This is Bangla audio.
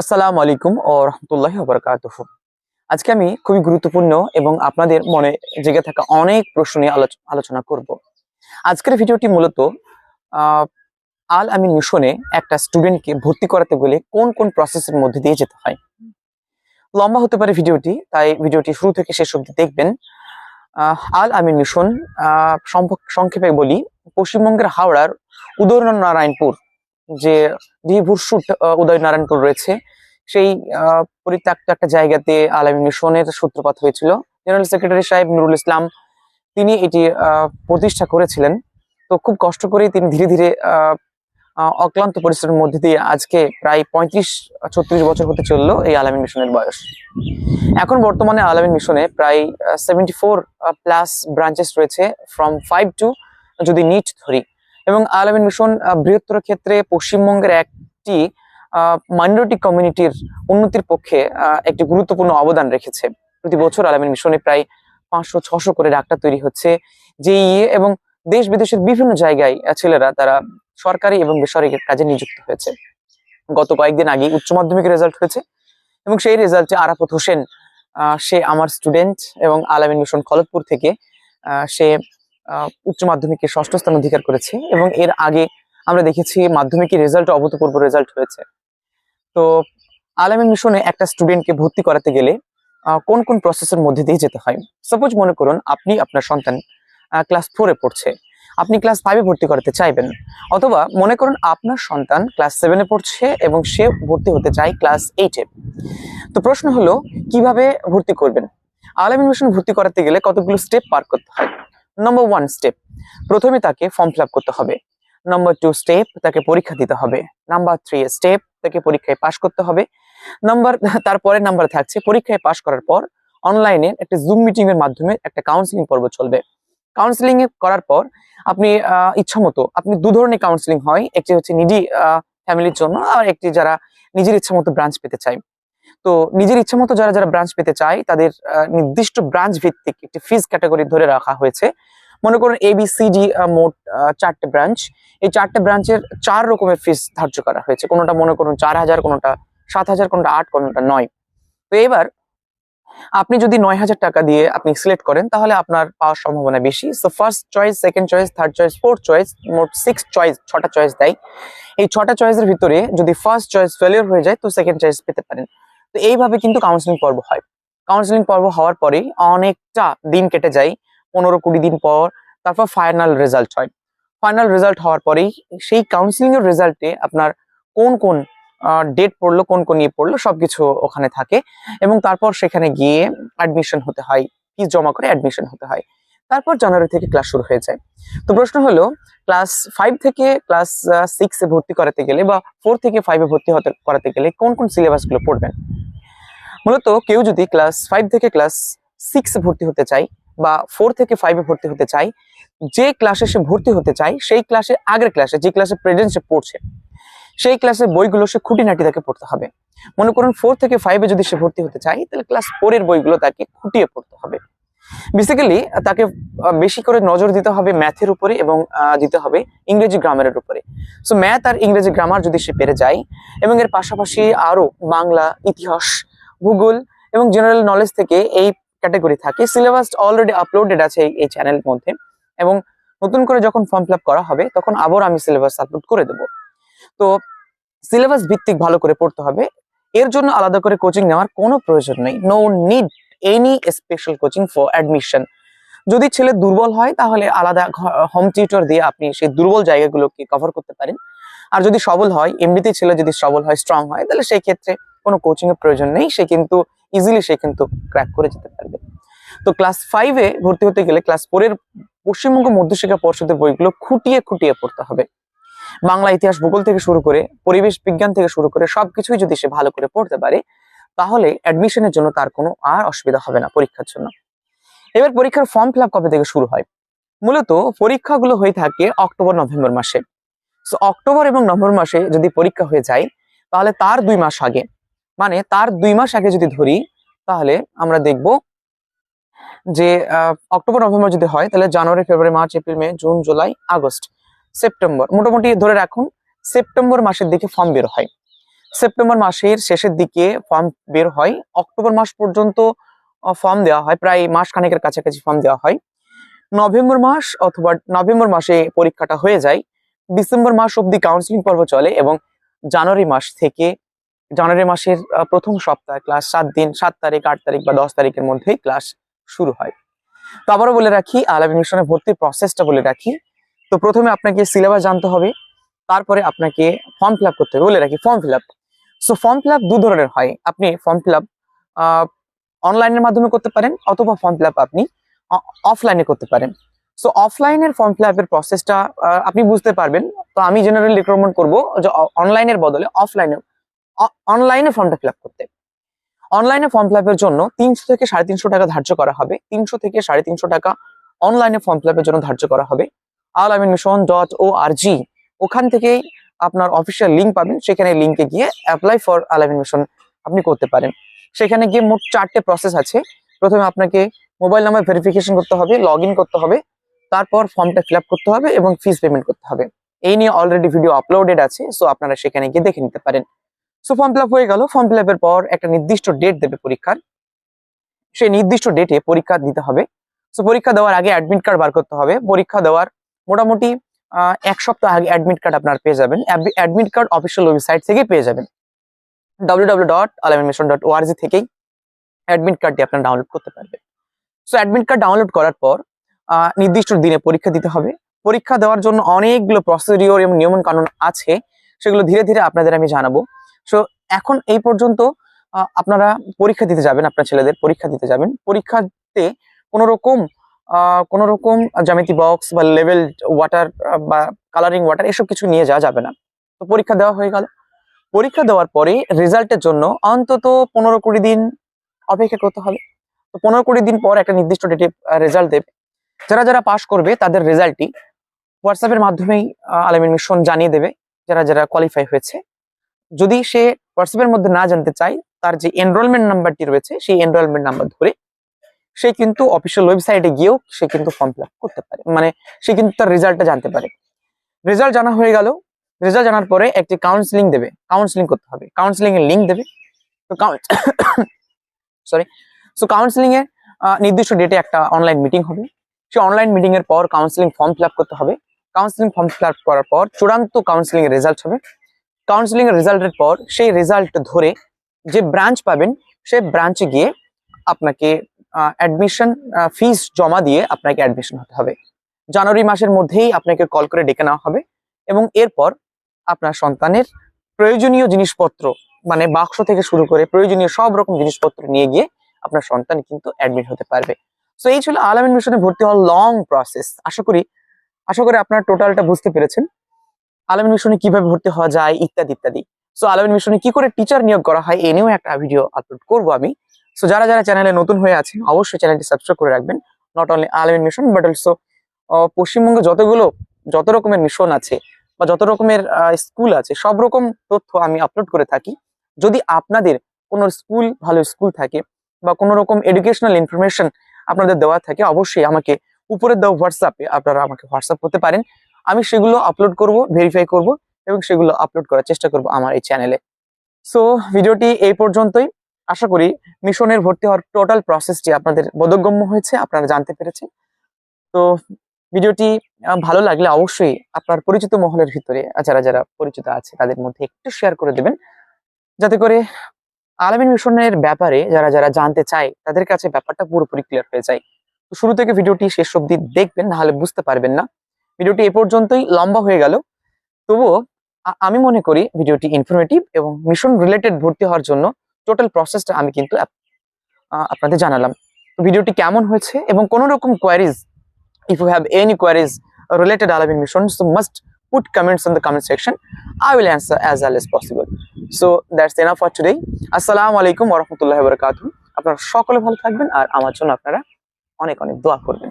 আসসালামু আলাইকুম ও রহমতুল্লাহ বরকাতুহ। আজকে আমি খুবই গুরুত্বপূর্ণ এবং আপনাদের মনে জেগে থাকা অনেক প্রশ্ন নিয়ে আলোচ- আলোচনা করব। আজকের ভিডিওটি মূলত আল আমিন মিশনে একটা স্টুডেন্টকে ভর্তি করাতে গেলে কোন কোন প্রসেসের মধ্যে দিয়ে যেতে হয়। লম্বা হতে পারে ভিডিওটি, তাই ভিডিওটি শুরু থেকে শেষ অবধি দেখবেন। আল আমিন মিশন সংক্ষেপে বলি, পশ্চিমবঙ্গের হাওড়ার উদয়নারায়ণপুর যে ডিভুরশুট উদয়নারায়ণপুর রয়েছে, সেই পরিত্যক্ত একটা জায়গাতে আলামী মিশনের সূত্রপাত হয়েছিল। জেনারেল সেক্রেটারি সাহেব নুরুল ইসলাম, তিনি এটি প্রতিষ্ঠা করেছিলেন। তো খুব কষ্ট করে তিনি ধীরে ধীরে অক্লান্ত পরিশ্রমের মধ্যে দিয়ে আজকে প্রায় পঁয়ত্রিশ, ছত্রিশ বছর হতে চলল এই আলামিন মিশনের বয়স। এখন বর্তমানে আলামিন মিশনে প্রায় সেভেন্টি ফোর প্লাস ব্রাঞ্চেস রয়েছে ফ্রম ফাইভ টু যদি নিট ধরি। এবং আলামিন মিশন বৃহত্তর ক্ষেত্রে পশ্চিমবঙ্গের একটি মাইনরিটি কমিউনিটির উন্নতির পক্ষে একটি গুরুত্বপূর্ণ অবদান রেখেছে। প্রতি বছর আলামিন মিশনে প্রায় পাঁচশো, ছশো করে ডাক্তার তৈরি হচ্ছে। যেই এবং দেশ বিদেশের বিভিন্ন জায়গায় ছেলেরা তারা সরকারি এবং বেসরকারি কাজে নিযুক্ত হয়েছে। গত কয়েকদিন আগে উচ্চ মাধ্যমিকের রেজাল্ট হয়েছে এবং সেই রেজাল্টে আরাফত হোসেন সে আমার স্টুডেন্ট এবং আলামিন মিশন খলতপুর থেকে সে উচ্চ মাধ্যমিকে ষষ্ঠ স্থান অধিকার করেছে এবং এর আগে আমরা দেখেছি মাধ্যমিকের রেজাল্ট অভূতপূর্ব রেজাল্ট হয়েছে। তো আলামিন মিশনে একটা স্টুডেন্টকে ভর্তি করাতে গেলে কোন কোন প্রসেসের মধ্যে দিয়ে যেতে হয়? সাপোজ মনে করুন আপনি আপনার সন্তান ক্লাস ফোরে পড়ছে। আপনি ক্লাস ফাইভে ভর্তি করাতে চাইবেন। অথবা মনে করুন আপনার সন্তান ক্লাস সেভেনে পড়ছে এবং সে ভর্তি হতে চায় ক্লাস এইটে তো প্রশ্ন হলো, কীভাবে ভর্তি করবেন? আলামিন মিশন ভর্তি করাতে গেলে কতগুলো স্টেপ পার করতে হয়? নম্বর ওয়ান স্টেপ প্রথমে তাকে ফর্ম ফিল করতে হবে। নম্বর টু স্টেপ তাকে পরীক্ষা দিতে হবে। নাম্বার থ্রি স্টেপ তাকে পরীক্ষায় পাশ করতে হবে। নাম্বার তারপরে নাম্বার থাকছে, পরীক্ষায় পাশ করার পর অনলাইনে একটা জুম মিটিং এর মাধ্যমে একটা কাউন্সিলিং পর্ব চলবে। কাউন্সিলিং করার পর আপনি ইচ্ছা মতো আপনি দু ধরনের কাউন্সিলিং হয়। একটি হচ্ছে নিডি ফ্যামিলির জন্য আর একটি যারা নিজের ইচ্ছা মতো ব্রাঞ্চ পেতে চায়। তো নিজের ইচ্ছা মতো যারা যারা ব্রাঞ্চ পেতে চায়, তাদের নির্দিষ্ট ব্রাঞ্চ ভিত্তিক একটি ফিজ ক্যাটাগরি ধরে রাখা হয়েছে। মনে করুন এ বি সি ডি মোট চারটে ব্রাঞ্চ এই চারটে ব্রাঞ্চের চার রকমের ফিস ধার্য করা হয়েছে। কোনোটা মনে করুন চার হাজার, কোনোটা সাত হাজার, কোনোটা আট, কোনোটা নয়। তো এবার আপনি যদি নয় হাজার টাকা দিয়ে আপনি সিলেক্ট করেন, তাহলে আপনার পাওয়ার সম্ভাবনা বেশি। So first choice second choice third choice fourth choice মোট সিক্স চয়েস ছটা চয়েস দেয়। এই ছটা চয়েসের ভিতরে যদি ফার্স্ট চয়েস ফেলিওর হয়ে যায়, তো সেকেন্ড চয়েস পেতে পারেন। তো এইভাবে কিন্তু কাউন্সিলিং পর্ব হয়। কাউন্সিলিং পর্ব হওয়ার পরেই অনেকটা দিন কেটে যায়, পনেরো কুড়ি দিন পর তারপর ফাইনাল রেজাল্ট হয়। ফাইনাল রেজাল্ট হওয়ার পরেই সেই কাউন্সিলিং এর রেজাল্টে আপনার কোন কোন ডেট পড়ল, কোন কোন ইয়ে পড়ল, সবকিছু ওখানে থাকে এবং তারপর সেখানে গিয়ে অ্যাডমিশন হতে হয় ফিস জমা করে অ্যাডমিশন হতে হয়। তারপর জানুয়ারি থেকে ক্লাস শুরু হয়ে যায়। তো প্রশ্ন হলো ক্লাস ফাইভ থেকে ক্লাস সিক্সে ভর্তি করাতে গেলে বা ফোর থেকে ফাইভে ভর্তি হতে করাতে গেলে কোন কোন সিলেবাসগুলো পড়বেন? মূলত কেউ যদি ক্লাস ফাইভ থেকে ক্লাস সিক্সে ভর্তি হতে চায় বা ফোর থেকে ফাইভে ভর্তি হতে চায়, যে ক্লাসে সে ভর্তি হতে চায়, সেই ক্লাসে আগের ক্লাসে যে ক্লাসে প্রেজেন্ট সে পড়ছে, সেই ক্লাসের বইগুলো সে খুঁটিনাটি তাকে পড়তে হবে। মনে করুন ফোর থেকে ফাইভে যদি সে ভর্তি হতে চায়, তাহলে ক্লাস ফোর এর বইগুলো তাকে খুঁটিয়ে পড়তে হবে। বেসিক্যালি তাকে বেশি করে নজর দিতে হবে ম্যাথের উপরে এবং দিতে হবে ইংরেজি গ্রামারের উপরে। সো ম্যাথ আর ইংরেজি গ্রামার যদি সে পেরে যায়, এবং এর পাশাপাশি আরও বাংলা, ইতিহাস ভূগোল এবং জেনারেল নলেজ থেকে এই ক্যাটাগরি থাকে। সিলেবাস অলরেডি আপলোডেড আছে এই- এই চ্যানেলের মধ্যে এবং নতুন করে যখন ফর্ম ফিল করা হবে, তখন আবার আমি সিলেবাস আপলোড করে দেবো। তো সিলেবাস ভিত্তিক ভালো করে পড়তে হবে। এর জন্য আলাদা করে কোচিং নেওয়ার কোনো প্রয়োজন নেই। No need any special coaching for admission যদি ছেলে দুর্বল হয়, তাহলে আলাদা হোম টিউটর দিয়ে আপনি সেই দুর্বল জায়গাগুলোকে কভার করতে পারেন। আর যদি সবল হয়, এমনিতেই ছেলে যদি সবল হয় স্ট্রং হয়, তাহলে সেই ক্ষেত্রে কোনো কোচিং এর প্রয়োজন নেই, সে কিন্তু ইজিলি সে কিন্তু ক্র্যাক করে যেতে পারবে। তো ক্লাস ফাইভে ভর্তি হতে গেলে ক্লাস ফোরের পশ্চিমবঙ্গ মধ্যশিক্ষা পর্ষদের বইগুলো খুঁটিয়ে খুঁটিয়ে পড়তে হবে। বাংলা ইতিহাস ভূগোল থেকে শুরু করে পরিবেশ বিজ্ঞান থেকে শুরু করে সবকিছুই যদি সে ভালো করে পড়তে পারে, তাহলে অ্যাডমিশনের জন্য তার কোনো আর অসুবিধা হবে না পরীক্ষার জন্য। এবার পরীক্ষার ফর্ম ফিল কবে থেকে শুরু হয়? মূলত পরীক্ষাগুলো হয়ে থাকে অক্টোবর, নভেম্বর মাসে। তো অক্টোবর এবং নভেম্বর মাসে যদি পরীক্ষা হয়ে যায়, তাহলে তার দুই মাস আগে। মানে তার দুই মাস আগে যদি ধরি, তাহলে আমরা দেখব যে অক্টোবর, নভেম্বর যদি হয়, তাহলে January, February, March, April, May, June, July, August, September, মোটামুটি ধরে রাখুন, সেপ্টেম্বর মাসের দিকে ফর্ম বের হয়। সেপ্টেম্বর মাসের শেষের দিকে ফর্ম বের হয়, অক্টোবর মাস পর্যন্ত ফর্ম দেওয়া হয়, প্রায় মাস খানেকের কাছাকাছি ফর্ম দেওয়া হয়। নভেম্বর মাস অথবা নভেম্বর মাসে পরীক্ষাটা হয়ে যায়, ডিসেম্বর মাস অবধি কাউন্সিলিং পর্ব চলে এবং জানুয়ারি মাস থেকে জানুয়ারি মাসের প্রথম সপ্তাহ ক্লাস সাত দিন, সাত তারিখ, আট তারিখ বা দশ তারিখের মধ্যেই ক্লাস শুরু হয়। তো আবারও বলে রাখি আলামী মিশনে ভর্তির প্রসেসটা বলে রাখি। তো প্রথমে আপনাকে সিলেবাস জানতে হবে, তারপরে আপনাকে ফর্ম ফিল করতে হবে। বলে রাখি form fill so form fill দু ধরনের হয়। আপনি ফর্ম ফিল অনলাইনের মাধ্যমে করতে পারেন, অথবা ফর্ম ফিল আপ আপনি অফলাইনে করতে পারেন। সো অফলাইনের ফর্ম ফিল আপের প্রসেসটা আপনি বুঝতে পারবেন। তো আমি জেনারেলি রিকমেন্ড করব যে অনলাইনের বদলে অফলাইনে অনলাইনে ফর্মটা ফিল করতে। অনলাইনে ফর্ম ফিল জন্য তিনশো থেকে সাড়ে তিনশো টাকা ধার্য করা হবে। তিনশো থেকে সাড়ে তিনশো টাকা অনলাইনে ফর্ম ফিল জন্য ধার্য করা হবে। আল আমিন মিশন ডট ও আর জি ওখান থেকেই আপনার অফিসিয়াল লিঙ্ক পাবেন। সেখানে লিঙ্কে গিয়ে apply for Al Ameen mission আপনি করতে পারেন। সেখানে গিয়ে মোট চারটে প্রসেস আছে। প্রথমে আপনাকে মোবাইল নাম্বার ভেরিফিকেশন করতে হবে লগ করতে হবে, তারপর ফর্মটা ফিল করতে হবে এবং ফিস পেমেন্ট করতে হবে। এই নিয়ে অলরেডি ভিডিও আপলোডেড আছে সো আপনারা সেখানে গিয়ে দেখে নিতে পারেন। সো ফর্ম ফিল হয়ে গেল। ফর্ম ফিল পর একটা নির্দিষ্ট ডেট দেবে পরীক্ষার। সেই নির্দিষ্ট ডেটে পরীক্ষা দিতে হবে। সো পরীক্ষা দেওয়ার আগে অ্যাডমিট কার্ড বার করতে হবে। পরীক্ষা দেওয়ার মোটামুটি এক সপ্তাহ আগে অ্যাডমিট কার্ড আপনার পেয়ে যাবেন। অ্যাডমিট কার্ড অফিসিয়াল ওয়েবসাইট থেকে পেয়ে যাবেন। W W dot Alamission dot O R G থেকেই অ্যাডমিট কার্ডটি আপনার ডাউনলোড করতে পারবেন। সো অ্যাডমিট কার্ড ডাউনলোড করার পর নির্দিষ্ট দিনে পরীক্ষা দিতে হবে। পরীক্ষা দেওয়ার জন্য অনেকগুলো প্রসিডিওর এবং নিয়মন কানুন আছে। সেগুলো ধীরে ধীরে আপনাদের আমি জানাব। সো এখন এই পর্যন্ত আপনারা পরীক্ষা দিতে যাবেন, আপনার ছেলেদের পরীক্ষা দিতে যাবেন। পরীক্ষাতে কোনো রকম কোনো রকম জ্যামিতি বক্স বা লেভেল ওয়াটার বা কালারিং ওয়াটার এসব কিছু নিয়ে যাওয়া যাবে না। তো পরীক্ষা দেওয়া হয়ে গেল। পরীক্ষা দেওয়ার পরে রেজাল্টের জন্য অন্তত পনেরো কুড়ি দিন অপেক্ষা করতে হবে। তো পনেরো কুড়ি দিন পর একটা নির্দিষ্ট ডেটে রেজাল্ট দেবে। যারা যারা পাশ করবে, তাদের রেজাল্টটি হোয়াটসঅ্যাপের মাধ্যমেই আলামিন মিশন জানিয়ে দেবে। যারা যারা কোয়ালিফাই হয়েছে যদি সে হোয়াটসঅ্যাপের মধ্যে না জানতে চায়, তার যে এনরোলমেন্ট নাম্বারটি রয়েছে, সেই এনরোলমেন্ট নাম্বার ধরে সে কিন্তু অফিসিয়াল ওয়েবসাইটে গিয়েও সে কিন্তু ফর্ম ফিল করতে পারে। মানে সে কিন্তু তার রেজাল্টটা জানতে পারে। রেজাল্ট জানা হয়ে গেল। রেজাল্ট জানার পরে একটি কাউন্সিলিং দেবে। কাউন্সিলিং করতে হবে। কাউন্সিলিং এর লিঙ্ক দেবে। তো সরি সো কাউন্সিলিং এর নির্দিষ্ট ডেটে একটা অনলাইন মিটিং হবে। সে অনলাইন মিটিং এর পর কাউন্সিলিং ফর্ম ফিল করতে হবে। কাউন্সিলিং ফর্ম ফিল করার পর চূড়ান্ত কাউন্সিলিং এর রেজাল্ট হবে। কাউন্সিলিং রেজাল্টের পর সেই রেজাল্ট ধরে যে ব্রাঞ্চ পাবেন, সেই ব্রাঞ্চে গিয়ে আপনাকে অ্যাডমিশন ফিস জমা দিয়ে আপনাকে অ্যাডমিশন হতে হবে। জানুয়ারি মাসের মধ্যেই আপনাকে কল করে ডেকে নেওয়া হবে এবং এরপর আপনার সন্তানের প্রয়োজনীয় জিনিসপত্র মানে বাক্স থেকে শুরু করে প্রয়োজনীয় সব রকম জিনিসপত্র নিয়ে গিয়ে আপনার সন্তান কিন্তু অ্যাডমিট হতে পারবে। সো এই ছিল আলামিন মিশনে ভর্তি হওয়ার লং প্রসেস আশা করি আশা করি আপনার টোটালটা বুঝতে পেরেছেন। আলামিন মিশনে কীভাবে ভর্তি হওয়া যায়, ইত্যাদি ইত্যাদি। সো আলামিন মিশনে কি করে টিচার নিয়োগ করা হয়, এ নিয়েও একটা ভিডিও আপলোড করব আমি। সো যারা যারা চ্যানেলে নতুন হয়ে আছেন, অবশ্যই চ্যানেলটি সাবস্ক্রাইব করে রাখবেন। Not only Al Ameen Mission but also পশ্চিমবঙ্গে যতগুলো, যত রকমের মিশন আছে, বা যত রকমের স্কুল আছে, সব রকম তথ্য আমি আপলোড করে থাকি। যদি আপনাদের কোনো স্কুল ভালো স্কুল থাকে, বা কোনো রকম এডুকেশনাল ইনফরমেশন আপনাদের দেওয়া থাকে, অবশ্যই আমাকে উপরে দেওয়া হোয়াটসঅ্যাপে আপনারা আমাকে হোয়াটসঅ্যাপ করতে পারেন। আমি সেগুলো আপলোড করব ভেরিফাই করব এবং সেগুলো আপলোড করার চেষ্টা করব আমার এই চ্যানেলে সো ভিডিওটি এই পর্যন্তই। আশা করি মিশনের ভর্তি হওয়ার টোটাল প্রসেসটি আপনাদের বোধগম্য হয়েছে, আপনারা জানতে পেরেছেন। তো, ভিডিওটি ভালো লাগলে অবশ্যই আপনার পরিচিত মহলের ভিতরে যারা যারা পরিচিত আছে, তাদের মধ্যে একটু শেয়ার করে দেবেন। যাতে করে আলামিন মিশনের ব্যাপারে যারা যারা জানতে চায়, তাদের কাছে ব্যাপারটা পুরোপুরি ক্লিয়ার হয়ে যায়। তো শুরু থেকে ভিডিওটি শেষ অবধি দেখবেন নাহলে বুঝতে পারবেন না। ভিডিওটি এ পর্যন্তই লম্বা হয়ে গেল। তবুও আমি মনে করি ভিডিওটি ইনফরমেটিভ এবং মিশন রিলেটেড ভর্তি হওয়ার জন্য টোটাল প্রসেসটা আমি কিন্তু আপনাদের জানালাম। ভিডিওটি কেমন হয়েছে এবং কোনো রকম queries if you have any queries related Alamin mission so must put comments in the comment section. I will answer as well as possible. So, that's enough for today. আসসালামু আলাইকুম ওয়া রাহমাতুল্লাহি ওয়া আপনারা সকলে ভালো থাকবেন আর আমার জন্য আপনারা অনেক অনেক দোয়া করবেন।